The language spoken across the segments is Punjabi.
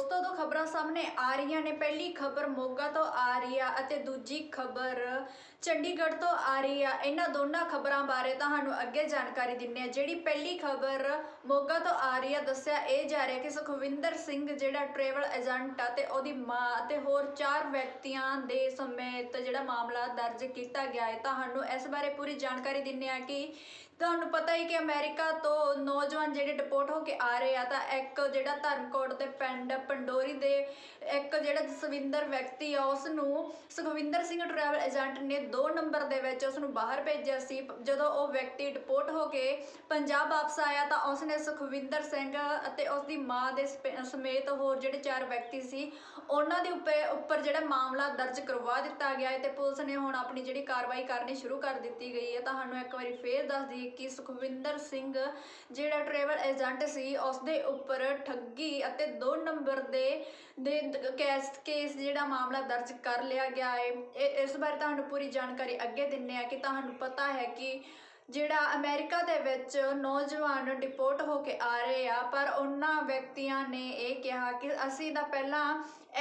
ਦੋਸਤੋ ਦੋ ਖਬਰਾਂ ਸਾਹਮਣੇ ਆ ਰਹੀਆਂ ਨੇ। ਪਹਿਲੀ ਖਬਰ ਮੋਗਾ ਤੋਂ ਆ ਰਹੀ ਆ ਅਤੇ ਦੂਜੀ ਖਬਰ ਚੰਡੀਗੜ੍ਹ ਤੋਂ ਆ ਰਹੀ ਆ। ਇਹਨਾਂ ਦੋਨਾਂ ਖਬਰਾਂ ਬਾਰੇ ਤੁਹਾਨੂੰ ਅੱਗੇ ਜਾਣਕਾਰੀ ਦਿੰਨੇ ਆ ਜਿਹੜੀ ਪਹਿਲੀ ਖਬਰ ਮੋਗਾ ਤੋਂ ਆ ਰਹੀ ਆ, ਦੱਸਿਆ ਇਹ ਜਾ ਰਿਹਾ ਕਿ ਸੁਖਵਿੰਦਰ ਸਿੰਘ ਜਿਹੜਾ ਟਰੈਵਲ ਏਜੰਟ ਆ ਤੇ ਉਹਦੀ ਮਾਂ ਅਤੇ ਹੋਰ ਚਾਰ ਵਿਅਕਤੀਆਂ ਦੇ ਸਮੇਤ ਜਿਹੜਾ ਮਾਮਲਾ ਦਰਜ ਕੀਤਾ ਗਿਆ ਹੈ। ਤੁਹਾਨੂੰ ਇਸ ਬਾਰੇ ਪੂਰੀ ਜਾਣਕਾਰੀ ਦਿੰਨੇ ਆ ਕਿ ਤੁਹਾਨੂੰ ਪਤਾ ਹੀ ਕਿ ਅਮਰੀਕਾ ਤੋਂ ਨੌਜਵਾਨ ਜਿਹੜੇ ਡਿਪੋਰਟ ਹੋ ਕੇ ਆ ਰਹੇ ਆ, ਤਾਂ ਇੱਕ ਜਿਹੜਾ ਧਰਮਕੋਟ ਦੇ ਪਿੰਡ ਪੰਡੋਰੀ ਦੇ ਇੱਕ ਜਿਹੜਾ ਜਸਵਿੰਦਰ ਵਿਅਕਤੀ ਆ ਉਸ ਨੂੰ ਸੁਖਵਿੰਦਰ ਸਿੰਘ ਟਰੈਵਲ ਏਜੰਟ ਨੇ 2 ਨੰਬਰ ਦੇ ਵਿੱਚ ਉਸ ਨੂੰ ਬਾਹਰ ਭੇਜਿਆ ਸੀ। ਜਦੋਂ ਉਹ ਵਿਅਕਤੀ ਡਿਪੋਰਟ ਹੋ ਕੇ ਪੰਜਾਬ ਵਾਪਸ ਆਇਆ, ਤਾਂ ਉਸ ਨੇ ਸੁਖਵਿੰਦਰ ਸਿੰਘ ਅਤੇ ਉਸ ਦੀ ਮਾਂ ਦੇ ਸਪੇ- ਸਮੇਤ ਹੋਰ ਜਿਹੜੇ ਚਾਰ ਵਿਅਕਤੀ ਸੀ, ਉਹਨਾਂ ਦੇ ਉੱਪਰ ਉੱਪਰ ਜਿਹੜਾ ਮਾਮਲਾ ਦਰਜ ਕਰਵਾ ਦਿੱਤਾ ਗਿਆ ਹੈ ਤੇ ਪੁਲਿਸ ਨੇ ਹੁਣ ਆਪਣੀ ਜਿਹੜੀ ਕਾਰਵਾਈ ਕਰਨੀ ਸ਼ੁਰੂ ਕਰ ਦਿੱਤੀ ਗਈ ਹੈ। ਤੁਹਾਨੂੰ ਇੱਕ ਵਾਰੀ ਫੇਰ ਦੱਸ ਦਈਏ ਕਿ ਸੁਖਵਿੰਦਰ ਸਿੰਘ, ਜਿਹੜਾ ਟਰੈਵਲ ਏਜੰਟ ਸੀ ਉਸ ਦੇ ਉੱਪਰ ਠੱਗੀ ਅਤੇ 2 ਨੰਬਰ ਦੇ ਦੇ ਕੇਸ ਕੇਸ ਜਿਹੜਾ ਮਾਮਲਾ ਦਰਜ ਕਰ ਲਿਆ ਗਿਆ ਹੈ। ਇਹ- ਇਸ ਬਾਰੇ ਤੁਹਾਨੂੰ ਪੂਰੀ ਜਾਣਕਾਰੀ ਅੱਗੇ ਦਿੰਨੇ ਆ ਕਿ ਤੁਹਾਨੂੰ ਪਤਾ ਹੈ ਕਿ ਜਿਹੜਾ ਅਮਰੀਕਾ ਦੇ ਵਿੱਚ ਨੌਜਵਾਨ ਡਿਪੋਰਟ ਹੋ ਕੇ ਆ ਰਹੇ ਆ, ਪਰ ਉਹਨਾਂ ਵਿਅਕਤੀਆਂ ਨੇ ਇਹ ਕਿਹਾ ਕਿ ਅਸੀਂ ਤਾਂ ਪਹਿਲਾਂ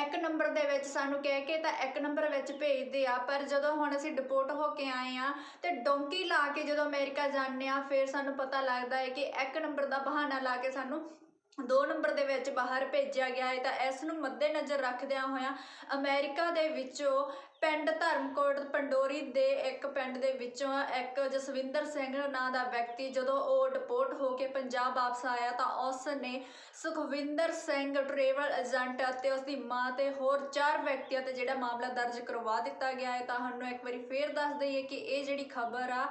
ਇੱਕ ਨੰਬਰ ਦੇ ਵਿੱਚ ਸਾਨੂੰ ਕਹਿ ਕੇ ਤਾਂ ਇੱਕ ਨੰਬਰ ਵਿੱਚ ਭੇਜਦੇ ਆ, ਪਰ ਜਦੋਂ ਹੁਣ ਅਸੀਂ ਡਿਪੋਰਟ ਹੋ ਕੇ ਆਏ ਆ ਤੇ ਡੋਂਕੀ ਲਾ ਕੇ ਜਦੋਂ ਅਮਰੀਕਾ ਜਾਂਦੇ ਆ, ਫਿਰ ਸਾਨੂੰ ਪਤਾ ਲੱਗਦਾ ਹੈ ਕਿ ਇੱਕ ਨੰਬਰ ਦਾ ਬਹਾਨਾ ਲਾ ਕੇ ਸਾਨੂੰ ਦੋ ਨੰਬਰ ਦੇ ਵਿੱਚ ਬਾਹਰ ਭੇਜਿਆ ਗਿਆ ਹੈ। ਤਾਂ ਇਸ ਨੂੰ ਮੱਦੇਨਜ਼ਰ ਰੱਖਦਿਆਂ ਹੋਇਆਂ ਅਮਰੀਕਾ ਦੇ ਵਿੱਚੋਂ ਪਿੰਡ ਧਰਮਕੋਟ ਪੰਡੋਰੀ ਦੇ ਇੱਕ ਪਿੰਡ ਦੇ ਵਿੱਚੋਂ ਇੱਕ ਜਸਵਿੰਦਰ ਸਿੰਘ ਨਾਂ ਦਾ ਵਿਅਕਤੀ ਜਦੋਂ ਉਹ ਡਿਪੋਰਟ ਹੋ ਕੇ ਪੰਜਾਬ ਵਾਪਸ ਆਇਆ ਤਾਂ ਉਸ ਨੇ ਸੁਖਵਿੰਦਰ ਸਿੰਘ ਟਰੈਵਲ ਏਜੰਟ ਅਤੇ ਉਸ ਦੀ ਮਾਂ ਤੇ ਹੋਰ ਚਾਰ ਵਿਅਕਤੀਆਂ ਤੇ ਜਿਹੜਾ ਮਾਮਲਾ ਦਰਜ ਕਰਵਾ ਦਿੱਤਾ ਗਿਆ ਹੈ। ਤੁਹਾਨੂੰ ਇੱਕ ਵਾਰੀ ਫੇਰ ਦੱਸ ਦਈਏ ਕਿ ਇਹ ਜਿਹੜੀ ਖਬਰ ਆ,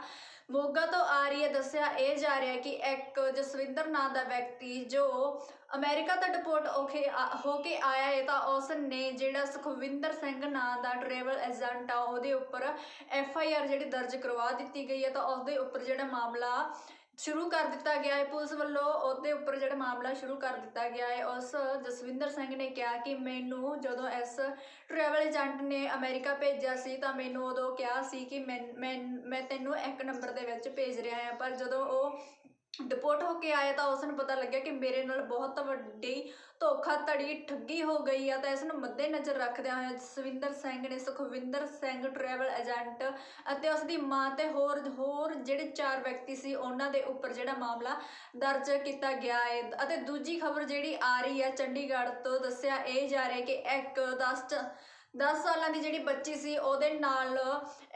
ਮੋਗਾ ਤੋਂ ਆ ਰਹੀ ਹੈ। ਦੱਸਿਆ ਇਹ ਜਾ ਰਿਹਾ ਕਿ ਇੱਕ ਜਸਵਿੰਦਰ ਨਾਂ ਦਾ ਵਿਅਕਤੀ ਜੋ ਅਮਰੀਕਾ ਤੋਂ ਡਿਪੋਰਟ ਹੋ ਕੇ ਆ- ਹੋ ਕੇ ਆਇਆ ਹੈ ਤਾਂ ਉਸ ਨੇ ਜਿਹੜਾ ਸੁਖਵਿੰਦਰ ਸਿੰਘ ਨਾਂ ਦਾ ਟਰੈਵਲ ਏਜੰਟ ਆ, ਉਹਦੇ ਉੱਪਰ ਐਫ ਆਈ ਆਰ ਜਿਹੜੀ ਦਰਜ ਕਰਵਾ ਦਿੱਤੀ ਗਈ ਹੈ, ਤਾਂ ਉਸ ਦੇ ਉੱਪਰ ਜਿਹੜਾ ਮਾਮਲਾ ਸ਼ੁਰੂ ਕਰ ਦਿੱਤਾ ਗਿਆ ਹੈ, ਪੁਲਿਸ ਵੱਲੋਂ ਉਹਦੇ ਉੱਪਰ ਜਿਹੜਾ ਮਾਮਲਾ ਸ਼ੁਰੂ ਕਰ ਦਿੱਤਾ ਗਿਆ ਹੈ, ਉਸ ਜਸਵਿੰਦਰ ਸਿੰਘ ਨੇ ਕਿਹਾ ਕਿ ਮੈਨੂੰ ਜਦੋਂ ਇਸ ਟਰੈਵਲ ਏਜੰਟ ਨੇ ਅਮਰੀਕਾ ਭੇਜਿਆ ਸੀ, ਤਾਂ ਮੈਨੂੰ ਉਦੋਂ ਕਿਹਾ ਸੀ ਕਿ ਮੈਂ ਮੈਂ ਤੈਨੂੰ ਇੱਕ ਨੰਬਰ ਦੇ ਵਿੱਚ ਭੇਜ ਰਿਹਾ ਹਾਂ, ਪਰ ਜਦੋਂ ਉਹ ਡਿਪੋਰਟ ਹੋ ਕੇ ਆਇਆ ਤਾਂ ਉਸ ਨੂੰ ਪਤਾ ਲੱਗਿਆ ਕਿ ਮੇਰੇ ਨਾਲ ਬਹੁਤ ਵੱਡੀ ਧੋਖਾਧੜੀ ਠੱਗੀ ਹੋ ਗਈ ਆ, ਤਾਂ ਇਸ ਨੂੰ ਮੱਦੇਨਜ਼ਰ ਰੱਖਦਿਆਂ ਹੋਇਆ ਜਸਵਿੰਦਰ ਸਿੰਘ ਨੇ ਸੁਖਵਿੰਦਰ ਸਿੰਘ ਟਰੈਵਲ ਏਜੰਟ ਅਤੇ ਉਸ ਦੀ ਮਾਂ ਤੇ ਹੋਰ ਹੋਰ ਜਿਹੜੇ ਚਾਰ ਵਿਅਕਤੀ ਸੀ, ਉਹਨਾਂ ਦੇ ਉੱਪਰ ਜਿਹੜਾ ਮਾਮਲਾ ਦਰਜ ਕੀਤਾ ਗਿਆ ਹੈ ਅਤੇ ਦੂਜੀ ਖਬਰ ਜਿਹੜੀ ਆ ਰਹੀ ਹੈ ਚੰਡੀਗੜ੍ਹ ਤੋਂ ਦੱਸਿਆ ਇਹ ਜਾ ਰਿਹਾ ਕਿ ਇੱਕ 10 10 ਸਾਲਾਂ ਦੀ ਜਿਹੜੀ ਬੱਚੀ ਸੀ, ਉਹਦੇ ਨਾਲ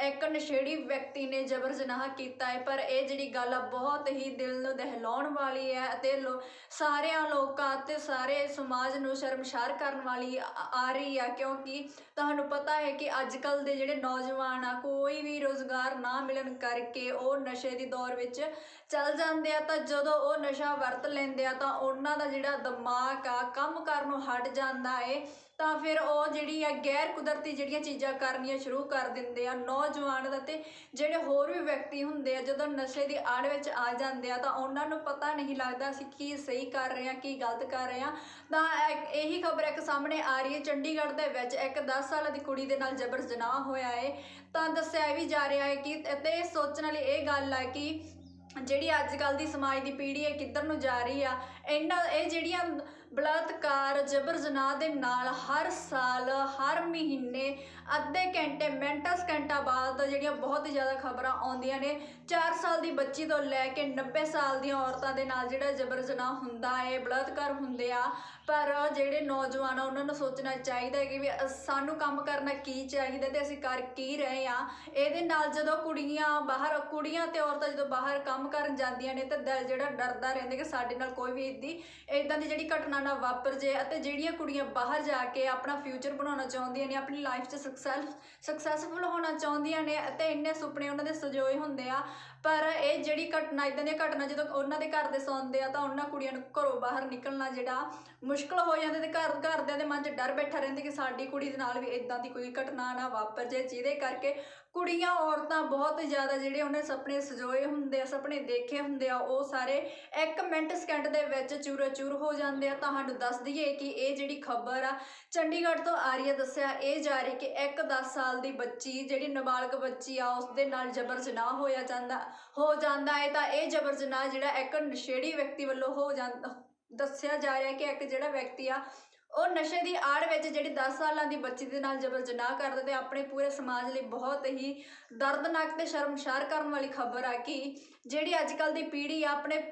ਇੱਕ ਨਸ਼ੇੜੀ ਵਿਅਕਤੀ ਨੇ ਜਬਰ ਜਨਾਹ ਕੀਤਾ ਹੈ, ਪਰ ਇਹ ਜਿਹੜੀ ਗੱਲ ਆ, ਬਹੁਤ ਹੀ ਦਿਲ ਨੂੰ ਦਹਿਲਾਉਣ ਵਾਲੀ ਹੈ ਅਤੇ ਲੋ- ਸਾਰਿਆਂ ਲੋਕਾਂ ਤੇ ਸਾਰੇ ਸਮਾਜ ਨੂੰ ਸ਼ਰਮਸ਼ਾਰ ਕਰਨ ਵਾਲੀ ਆ ਆ ਰਹੀ ਆ, ਕਿਉਂਕਿ ਤੁਹਾਨੂੰ ਪਤਾ ਹੈ ਕਿ ਅੱਜ ਕੱਲ ਦੇ ਜਿਹੜੇ ਨੌਜਵਾਨ ਆ, ਕੋਈ ਵੀ ਰੋਜ਼ਗਾਰ ਨਾ ਮਿਲਣ ਕਰਕੇ ਉਹ ਨਸ਼ੇ ਦੀ ਦੌਰ ਵਿੱਚ ਚੱਲ ਜਾਂਦੇ ਆ, ਤਾਂ ਜਦੋਂ ਉਹ ਨਸ਼ਾ ਵਰਤ ਲੈਂਦੇ ਆ, ਤਾਂ ਉਹਨਾਂ ਦਾ ਜਿਹੜਾ ਦਿਮਾਗ ਆ, ਕੰਮ ਕਰਨ ਨੂੰ ਹਟ ਜਾਂਦਾ ਏ ਤਾਂ ਫਿਰ ਉਹ ਜਿਹੜੀ ਆ ਗੈਰ ਕੁਦਰਤੀ ਜਿਹੜੀਆਂ ਚੀਜ਼ਾਂ ਕਰਨੀਆਂ ਸ਼ੁਰੂ ਕਰ ਦਿੰਦੇ ਆ ਨੌਜਵਾਨ ਅਤੇ ਜਿਹੜੇ ਹੋਰ ਵੀ ਵਿਅਕਤੀ ਹੁੰਦੇ ਆ, ਜਦੋਂ ਨਸ਼ੇ ਦੀ ਆੜ ਵਿੱਚ ਆ ਜਾਂਦੇ ਆ, ਤਾਂ ਉਹਨਾਂ ਨੂੰ ਪਤਾ ਨਹੀਂ ਲੱਗਦਾ ਅਸੀਂ ਕੀ ਸਹੀ ਕਰ ਰਹੇ ਆ ਕੀ ਗਲਤ ਕਰ ਰਹੇ ਆ ਤਾਂ ਇੱਕ- ਇਹੀ ਖਬਰ ਇੱਕ ਸਾਹਮਣੇ ਆ ਰਹੀ ਹੈ, ਚੰਡੀਗੜ੍ਹ ਦੇ ਵਿੱਚ ਇੱਕ 10 ਸਾਲਾਂ ਦੀ ਕੁੜੀ ਦੇ ਨਾਲ ਜਬਰ ਜਨਾਹ ਹੋਇਆ ਹੈ ਤਾਂ ਦੱਸਿਆ ਵੀ ਜਾ ਰਿਹਾ ਹੈ ਕਿ ਅਤੇ ਸੋਚਣ ਵਾਲੀ ਇਹ ਗੱਲ ਆ ਕਿ ਜਿਹੜੀ ਅੱਜ ਕੱਲ ਦੀ ਸਮਾਜ ਦੀ ਪੀੜ੍ਹੀ ਹੈ, ਕਿੱਧਰ ਨੂੰ ਜਾ ਰਹੀ ਆ, ਇਹਨਾਂ, ਇਹ ਜਿਹੜੀਆਂ ਬਲਾਤਕਾਰ ਜਬਰ ਜਨਾਹ ਦੇ ਨਾਲ ਹਰ ਸਾਲ ਹਰ ਮਹੀਨੇ ਅੱਧੇ ਘੰਟੇ, ਮਿੰਟਾਂ, ਸਕਿੰਟਾਂ ਬਾਅਦ ਜਿਹੜੀਆਂ ਬਹੁਤ ਹੀ ਜ਼ਿਆਦਾ ਖਬਰਾਂ ਆਉਂਦੀਆਂ ਨੇ। 4 ਸਾਲ ਦੀ ਬੱਚੀ ਤੋਂ ਲੈ ਕੇ 90 ਸਾਲ ਦੀਆਂ ਔਰਤਾਂ ਦੇ ਨਾਲ ਜਿਹੜਾ ਜਬਰ ਜਨਾਹ ਹੁੰਦਾ ਹੈ ਬਲਾਤਕਾਰ ਹੁੰਦੇ ਆ। ਪਰ ਜਿਹੜੇ ਨੌਜਵਾਨ ਆ, ਉਹਨਾਂ ਨੂੰ ਸੋਚਣਾ ਚਾਹੀਦਾ ਹੈ ਕਿ ਵੀ ਅ- ਸਾਨੂੰ ਕੰਮ ਕਰਨਾ ਕੀ ਚਾਹੀਦਾ ਤੇ ਅਸੀਂ ਕਰ ਕੀ ਰਹੇ ਆ। ਇਹਦੇ ਨਾਲ ਜਦੋਂ ਕੁੜੀਆਂ ਬਾਹਰ, ਕੁੜੀਆਂ ਤੇ ਔਰਤਾਂ ਜਦੋਂ ਬਾਹਰ ਕੰਮ ਕਰਨ ਜਾਂਦੀਆਂ ਨੇ, ਤਾਂ ਦਿਲ ਜਿਹੜਾ ਡਰਦਾ ਰਹਿੰਦਾ ਕਿ ਸਾਡੇ ਨਾਲ ਕੋਈ ਵੀ ਇਦੀ ਇਦਾਂ ਦੀ ਜਿਹੜੀ ਘਟਨਾ ਨਾ ਵਾਪਰ ਜੇ ਅਤੇ ਜਿਹੜੀਆਂ ਕੁੜੀਆਂ ਬਾਹਰ ਜਾ ਕੇ ਆਪਣਾ ਫਿਊਚਰ ਬਣਾਉਣਾ ਚਾਹੁੰਦੀਆਂ ਨੇ, ਆਪਣੀ ਲਾਈਫ 'ਚ ਸਕਸੈਸ ਸਕਸੈਸਫੁਲ ਹੋਣਾ ਚਾਹੁੰਦੀਆਂ ਨੇ ਅਤੇ ਇੰਨੇ ਸੁਪਨੇ ਉਹਨਾਂ ਦੇ ਸਜੋਏ ਹੁੰਦੇ ਆ। ਪਰ ਇਹ ਜਿਹੜੀ ਘਟਨਾ ਇਦਾਂ ਦੀਆਂ ਘਟਨਾ ਜਦੋਂ ਉਹਨਾਂ ਦੇ ਘਰ ਦੇ ਸੌਂਦੇ ਆ ਤਾਂ ਉਹਨਾਂ ਕੁੜੀਆਂ ਨੂੰ ਘਰੋਂ ਬਾਹਰ ਨਿਕਲਣਾ ਜਿਹੜਾ ਮੁਸ਼ਕਲ ਹੋ ਜਾਂਦਾ ਤੇ ਘਰ ਘਰਦਿਆਂ ਦੇ ਮਨ 'ਚ ਡਰ ਬੈਠਾ ਰਹਿੰਦਾ ਕਿ ਸਾਡੀ ਕੁੜੀ ਦੇ ਨਾਲ ਵੀ ਇਦਾਂ ਦੀ ਕੋਈ ਘਟਨਾ ਨਾ ਵਾਪਰ ਜੇ, ਜਿਹਦੇ ਕਰਕੇ ਕੁੜੀਆਂ, ਔਰਤਾਂ ਬਹੁਤ ਜ਼ਿਆਦਾ ਜਿਹੜੇ ਉਹਨੇ ਸੁਪਨੇ ਸਜੋਏ ਹੁੰਦੇ ਆ, ਸੁਪਨੇ ਦੇਖੇ ਹੁੰਦੇ ਆ, ਉਹ ਸਾਰੇ ਇੱਕ ਮਿੰਟ ਸਕਿੰਟ ਦੇ ਵਿੱਚ ਚੂਰ ਚੂਰ ਹੋ ਜਾਂਦੇ ਆ। ਤੁਹਾਨੂੰ ਦੱਸ ਦਈਏ ਕਿ ਇਹ ਜਿਹੜੀ ਖਬਰ ਆ, ਚੰਡੀਗੜ੍ਹ ਤੋਂ ਆ ਰਹੀ ਹੈ ਦੱਸਿਆ, ਇਹ ਜਾ ਰਹੀ ਕਿ ਇੱਕ 10 ਸਾਲ ਦੀ ਬੱਚੀ, ਜਿਹੜੀ ਨਾਬਾਲਗ ਬੱਚੀ ਆ ਉਸ ਦੇ ਨਾਲ ਜਬਰ ਜਨਾਹ ਹੋਇਆ ਜਾਂਦਾ, ਹੋ ਜਾਂਦਾ ਹੈ ਤਾਂ ਇਹ ਜਬਰ ਜਨਾਹ ਜਿਹੜਾ ਇੱਕ ਨਸ਼ੇੜੀ ਵਿਅਕਤੀ ਵੱਲੋਂ ਹੋ ਜਾਂਦਾ ਦੱਸਿਆ ਜਾ ਰਿਹਾ ਕਿ ਇੱਕ ਜਿਹੜਾ ਵਿਅਕਤੀ ਆ ਉਹ ਨਸ਼ੇ ਦੀ ਆੜ ਵਿੱਚ ਜਿਹੜੀ 10 ਸਾਲਾਂ ਦੀ ਬੱਚੀ ਦੇ ਨਾਲ ਜਬਰ ਜਨਾਹ ਕਰਦਾ ਤੇ ਆਪਣੇ ਪੂਰੇ ਸਮਾਜ ਲਈ ਬਹੁਤ ਹੀ ਦਰਦਨਾਕ ਤੇ ਸ਼ਰਮਸ਼ਾਰ ਕਰਨ ਵਾਲੀ ਖਬਰ ਆ ਕਿ ਜਿਹੜੀ ਅੱਜ ਕੱਲ ਦੀ ਪੀੜ੍ਹੀ ਆ ਆਪਣੇ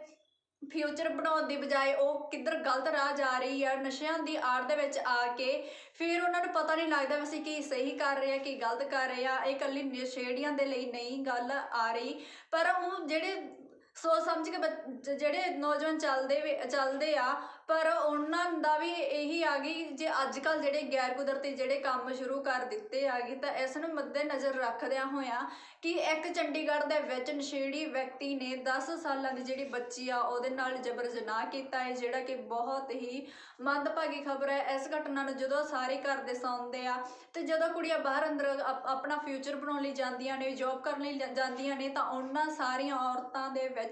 ਫਿਊਚਰ ਬਣਾਉਣ ਦੀ ਬਜਾਏ ਉਹ ਕਿੱਧਰ ਗਲਤ ਰਾਹ ਜਾ ਰਹੀ ਆ, ਨਸ਼ਿਆਂ ਦੀ ਆੜ ਦੇ ਵਿੱਚ ਆ ਕੇ ਫਿਰ ਉਹਨਾਂ ਨੂੰ ਪਤਾ ਨਹੀਂ ਲੱਗਦਾ ਵੀ ਅਸੀਂ ਕੀ ਸਹੀ ਕਰ ਰਹੇ ਆ, ਕੀ ਗਲਤ ਕਰ ਰਹੇ ਆ, ਇਹ ਇਕੱਲੀ ਨਸ਼ੇੜੀਆਂ ਦੇ ਲਈ ਨਹੀਂ ਗੱਲ ਆ ਰਹੀ। ਪਰ ਉਹ ਜਿਹੜੇ ਸੋਚ ਸਮਝ ਕੇ ਬੱਚ- ਜਿਹੜੇ ਨੌਜਵਾਨ ਚੱਲਦੇ ਵੇ, ਚੱਲਦੇ ਆ, ਪਰ ਉਹਨਾਂ ਦਾ ਵੀ ਇਹੀ ਆ ਗਈ ਜੇ ਅੱਜ ਕੱਲ ਜਿਹੜੇ ਗੈਰ ਕੁਦਰਤੀ ਜਿਹੜੇ ਕੰਮ ਸ਼ੁਰੂ ਕਰ ਦਿੱਤੇ ਆ ਗਏ, ਤਾਂ ਇਸ ਨੂੰ ਮੱਦੇ ਨਜ਼ਰ ਰੱਖਦਿਆਂ ਹੋਇਆਂ ਕਿ ਇੱਕ ਚੰਡੀਗੜ੍ਹ ਦੇ ਵਿੱਚ ਨਸ਼ੇੜੀ ਵਿਅਕਤੀ ਨੇ 10 ਸਾਲਾਂ ਦੀ ਜਿਹੜੀ ਬੱਚੀ ਆ, ਉਹਦੇ ਨਾਲ ਜਬਰ ਜਨਾਹ ਕੀਤਾ ਹੈ, ਜਿਹੜਾ ਕਿ ਬਹੁਤ ਹੀ ਮੰਦਭਾਗੀ ਖਬਰ ਹੈ। ਇਸ ਘਟਨਾ ਨੂੰ ਜਦੋਂ ਸਾਰੇ ਘਰ ਦੇ ਸੌਂਦੇ ਆ ਤੇ ਜਦੋਂ ਕੁੜੀਆਂ ਬਾਹਰ ਅੰਦਰ ਆਪ- ਆਪਣਾ ਫਿਊਚਰ ਬਣਾਉਣ ਲਈ ਜਾਂਦੀਆਂ ਨੇ ਜੌਬ ਕਰਨ ਲਈ ਜਾਂਦੀਆਂ ਨੇ, ਤਾਂ ਉਹਨਾਂ ਸਾਰੀਆਂ ਔਰਤਾਂ ਦੇ ਵਿੱਚ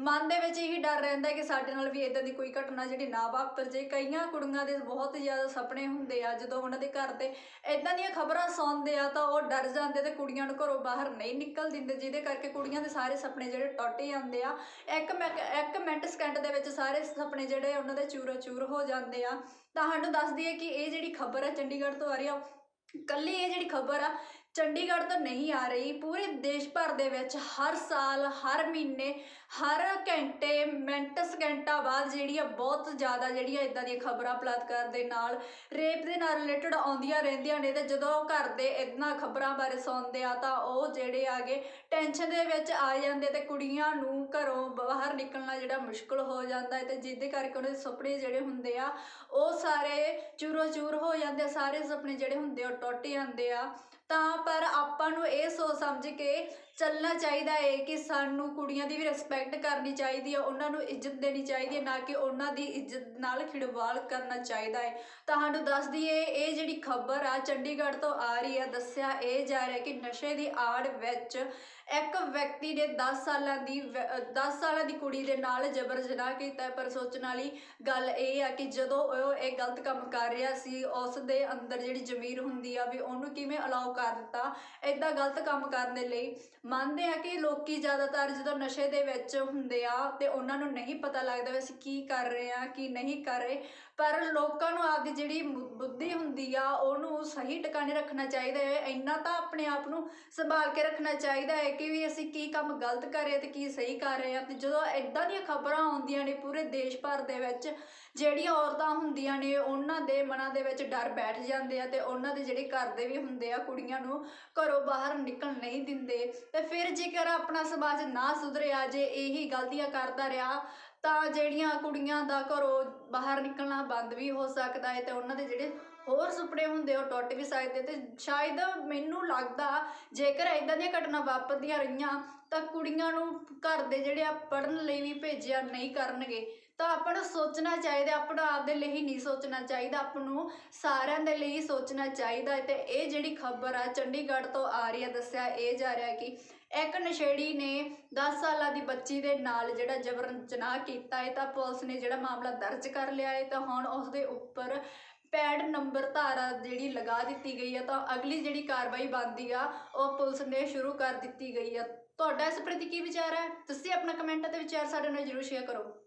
ਮਨ ਦੇ ਵਿੱਚ ਇਹੀ ਡਰ ਰਹਿੰਦਾ ਕਿ ਸਾਡੇ ਨਾਲ ਵੀ ਇਦਾਂ ਦੀ ਕੋਈ ਘਟਨਾ ਜਿਹੜੀ ਨਾ ਵਾਪਰ ਜੇ। ਕਈਆਂ ਕੁੜੀਆਂ ਦੇ ਬਹੁਤ ਜ਼ਿਆਦਾ ਸੁਪਨੇ ਹੁੰਦੇ ਆ, ਜਦੋਂ ਉਹਨਾਂ ਦੇ ਘਰ ਦੇ ਇਦਾਂ ਦੀਆਂ ਖਬਰਾਂ ਸੁਣਦੇ ਆ ਤਾਂ ਉਹ ਡਰ ਜਾਂਦੇ ਤੇ ਕੁੜੀਆਂ ਨੂੰ ਘਰੋਂ ਬਾਹਰ ਨਹੀਂ ਨਿਕਲ ਦਿੰਦੇ, ਜਿਹਦੇ ਕਰਕੇ ਕੁੜੀਆਂ ਦੇ ਸਾਰੇ ਸੁਪਨੇ ਜਿਹੜੇ ਟੁੱਟ ਜਾਂਦੇ ਆ। ਇੱਕ ਮਿੰਟ ਇੱਕ ਮਿੰਟ ਸਕਿੰਟ ਦੇ ਵਿੱਚ ਸਾਰੇ ਸੁਪਨੇ ਜਿਹੜੇ ਉਹਨਾਂ ਦੇ ਚੂਰੋ ਚੂਰ ਹੋ ਜਾਂਦੇ ਆ। ਤੁਹਾਨੂੰ ਦੱਸ ਦਈਏ ਕਿ ਇਹ ਜਿਹੜੀ ਖਬਰ ਆ ਚੰਡੀਗੜ੍ਹ ਤੋਂ ਆ ਰਹੀ ਆ, ਕੱਲੀ ਇਹ ਜਿਹੜੀ ਖਬਰ ਆ ਚੰਡੀਗੜ੍ਹ ਤੋਂ ਨਹੀਂ ਆ ਰਹੀ। ਪੂਰੇ ਦੇਸ਼ ਭਰ ਦੇ ਵਿੱਚ ਹਰ ਸਾਲ, ਹਰ ਮਹੀਨੇ, ਹਰ ਘੰਟੇ ਮਿੰਟ ਸਕਿੰਟਾਂ ਬਾਅਦ ਜਿਹੜੀ ਆ ਬਹੁਤ ਜ਼ਿਆਦਾ ਜਿਹੜੀ ਆ ਇਦਾਂ ਦੀਆਂ ਖਬਰਾਂ ਬਲਾਤਕਾਰ ਦੇ ਨਾਲ, ਰੇਪ ਦੇ ਨਾਲ ਰਿਲੇਟਡ ਆਉਂਦੀਆਂ ਰਹਿੰਦੀਆਂ ਨੇ ਤੇ ਜਦੋਂ ਉਹ ਘਰ ਦੇ ਇਦਾਂ ਖਬਰਾਂ ਬਾਰੇ ਸੁਣਦੇ ਆ ਤਾਂ ਉਹ ਜਿਹੜੇ ਆਗੇ ਟੈਨਸ਼ਨ ਦੇ ਵਿੱਚ ਆ ਜਾਂਦੇ ਤੇ ਕੁੜੀਆਂ ਨੂੰ ਘਰੋਂ ਬਾਹਰ ਨਿਕਲਣਾ ਜਿਹੜਾ ਮੁਸ਼ਕਲ ਹੋ ਜਾਂਦਾ ਹੈ ਤੇ ਜਿਹਦੇ ਕਰਕੇ ਉਹਨਾਂ ਦੇ ਸੁਪਨੇ ਜਿਹੜੇ ਹੁੰਦੇ ਆ, ਉਹ ਸਾਰੇ ਚੂਰੋ ਚੂਰ ਹੋ ਜਾਂਦੇ ਆ, ਸਾਰੇ ਸੁਪਨੇ ਜਿਹੜੇ ਹੁੰਦੇ ਆ ਉਹ ਟੁੱਟ ਜਾਂਦੇ ਆ। ਤਾਂ ਪਰ ਆਪਾਂ ਨੂੰ ਇਹ ਸੋਚ ਸਮਝ ਕੇ ਚੱਲਣਾ ਚਾਹੀਦਾ ਹੈ ਕਿ ਸਾਨੂੰ ਕੁੜੀਆਂ ਦੀ ਵੀ ਰਿਸਪੈਕਟ ਕਰਨੀ ਚਾਹੀਦੀ ਹੈ ਉਹਨਾਂ ਨੂੰ ਇੱਜ਼ਤ ਦੇਣੀ ਚਾਹੀਦੀ ਹੈ ਨਾ ਕਿ ਉਹਨਾਂ ਦੀ ਇੱਜ਼ਤ ਨਾਲ ਖਿੜਵਾਲ ਕਰਨਾ ਚਾਹੀਦਾ ਹੈ ਤੁਹਾਨੂੰ ਦੱਸ ਦਈਏ, ਇਹ ਜਿਹੜੀ ਖਬਰ ਆ, ਚੰਡੀਗੜ੍ਹ ਤੋਂ ਆ ਰਹੀ ਆ, ਦੱਸਿਆ ਇਹ ਜਾ ਰਿਹਾ ਕਿ ਨਸ਼ੇ ਦੀ ਆੜ ਵਿੱਚ ਇੱਕ ਵਿਅਕਤੀ ਨੇ 10 ਸਾਲਾਂ ਦੀ 10 ਸਾਲਾਂ ਦੀ ਕੁੜੀ ਦੇ ਨਾਲ ਜਬਰ ਜਨਾਹ ਕੀਤਾ ਪਰ ਸੋਚਣ ਵਾਲੀ ਗੱਲ ਇਹ ਆ ਕਿ ਜਦੋਂ ਉਹ ਇਹ ਗਲਤ ਕੰਮ ਕਰ ਰਿਹਾ ਸੀ, ਉਸ ਦੇ ਅੰਦਰ ਜਿਹੜੀ ਜ਼ਮੀਰ ਹੁੰਦੀ ਆ ਵੀ ਉਹਨੂੰ ਕਿਵੇਂ ਅਲਾਉ ਕਰ ਦਿੱਤਾ ਇਦਾਂ ਗਲਤ ਕੰਮ ਕਰਨ ਦੇ ਲਈ। ਮੰਨਦੇ ਆ ਕਿ ਲੋਕੀ ਜ਼ਿਆਦਾਤਰ ਜਦੋਂ ਨਸ਼ੇ ਦੇ ਵਿੱਚ ਹੁੰਦੇ ਆ ਤੇ ਉਹਨਾਂ ਨੂੰ ਨਹੀਂ ਪਤਾ ਲੱਗਦਾ ਵੀ ਅਸੀਂ ਕੀ ਕਰ ਰਹੇ ਆ, ਕੀ ਨਹੀਂ ਕਰ ਰਹੇ ਪਰ ਲੋਕਾਂ ਨੂੰ ਆਪਦੀ ਜਿਹੜੀ ਬੁੱਧੀ ਹੁੰਦੀ ਆ, ਉਹਨੂੰ ਸਹੀ ਟਿਕਾਣੇ ਰੱਖਣਾ ਚਾਹੀਦਾ ਹੈ। ਇੰਨਾ ਤਾਂ ਆਪਣੇ ਆਪ ਨੂੰ ਸੰਭਾਲ ਕੇ ਰੱਖਣਾ ਚਾਹੀਦਾ ਹੈ ਕਿ ਵੀ ਅਸੀਂ ਕੀ ਕੰਮ ਗਲਤ ਕਰ ਰਹੇ ਤੇ ਕੀ ਸਹੀ ਕਰ ਰਹੇ ਆ ਤੇ ਜਦੋਂ ਇਦਾਂ ਦੀਆਂ ਖਬਰਾਂ ਆਉਂਦੀਆਂ ਨੇ ਪੂਰੇ ਦੇਸ਼ ਭਰ ਦੇ ਵਿੱਚ, ਜਿਹੜੀਆਂ ਔਰਤਾਂ ਹੁੰਦੀਆਂ ਨੇ, ਉਹਨਾਂ ਦੇ ਮਨਾਂ ਦੇ ਵਿੱਚ ਡਰ ਬੈਠ ਜਾਂਦੇ ਆ ਤੇ ਉਹਨਾਂ ਦੇ ਜਿਹੜੇ ਘਰ ਦੇ ਵੀ ਹੁੰਦੇ ਆ, ਕੁੜੀਆਂ ਨੂੰ ਘਰੋਂ ਬਾਹਰ ਨਿਕਲ ਨਹੀਂ ਦਿੰਦੇ। ਤੇ ਫਿਰ ਜੇਕਰ ਆਪਣਾ ਸਮਾਜ ਨਾ ਸੁਧਰਿਆ, ਜੇ ਇਹੀ ਗਲਤੀਆਂ ਕਰਦਾ ਰਿਹਾ ਤਾਂ ਜਿਹੜੀਆਂ ਕੁੜੀਆਂ ਦਾ ਘਰੋਂ ਬਾਹਰ ਨਿਕਲਣਾ ਬੰਦ ਵੀ ਹੋ ਸਕਦਾ ਹੈ ਤੇ ਉਹਨਾਂ ਦੇ ਜਿਹੜੇ ਹੋਰ ਸੁਪਨੇ ਹੁੰਦੇ ਉਹ ਟੁੱਟ ਵੀ ਸਕਦੇ ਤੇ ਸ਼ਾਇਦ ਮੈਨੂੰ ਲੱਗਦਾ ਜੇਕਰ ਇਦਾਂ ਦੀਆਂ ਘਟਨਾ ਵਾਪਰਦੀਆਂ ਰਹੀਆਂ ਤਾਂ ਕੁੜੀਆਂ ਨੂੰ ਘਰ ਦੇ ਜਿਹੜੇ ਆ ਪੜਨ ਲਈ ਵੀ ਭੇਜਿਆ ਨਹੀਂ ਕਰਨਗੇ। ਤਾਂ ਆਪਾਂ ਨੂੰ ਸੋਚਣਾ ਚਾਹੀਦਾ ਆਪਣਾ ਆਪਦੇ ਲਈ ਹੀ ਨਹੀਂ ਸੋਚਣਾ ਚਾਹੀਦਾ, ਆਪ ਨੂੰ ਸਾਰਿਆਂ ਦੇ ਲਈ ਸੋਚਣਾ ਚਾਹੀਦਾ ਹੈ ਤੇ ਇਹ ਜਿਹੜੀ ਖਬਰ ਆ ਚੰਡੀਗੜ੍ਹ ਤੋਂ ਆ ਰਹੀ ਹੈ, ਦੱਸਿਆ ਇਹ ਜਾ ਰਿਹਾ ਕਿ ਇੱਕ ਨਸ਼ੇੜੀ ਨੇ 10 ਸਾਲਾਂ ਦੀ ਬੱਚੀ ਦੇ ਨਾਲ ਜਿਹੜਾ ਜਬਰ ਜਨਾਹ ਕੀਤਾ ਹੈ ਤਾਂ ਪੁਲਿਸ ਨੇ ਜਿਹੜਾ ਮਾਮਲਾ ਦਰਜ ਕਰ ਲਿਆ ਹੈ ਤਾਂ ਹੁਣ ਉਸ ਦੇ ਉੱਪਰ ਪੈਡ ਨੰਬਰ ਧਾਰਾ ਜਿਹੜੀ ਲਗਾ ਦਿੱਤੀ ਗਈ ਹੈ ਤਾਂ ਅਗਲੀ ਜਿਹੜੀ ਕਾਰਵਾਈ ਬਣਦੀ ਆ, ਉਹ ਪੁਲਿਸ ਨੇ ਸ਼ੁਰੂ ਕਰ ਦਿੱਤੀ ਗਈ ਆ। ਤੁਹਾਡਾ ਇਸ ਪ੍ਰਤੀ ਕੀ ਵਿਚਾਰ ਹੈ? ਤੁਸੀਂ ਆਪਣਾ ਕਮੈਂਟ ਅਤੇ ਵਿਚਾਰ ਸਾਡੇ ਨਾਲ ਜਰੂਰ ਸ਼ੇਅਰ ਕਰੋ।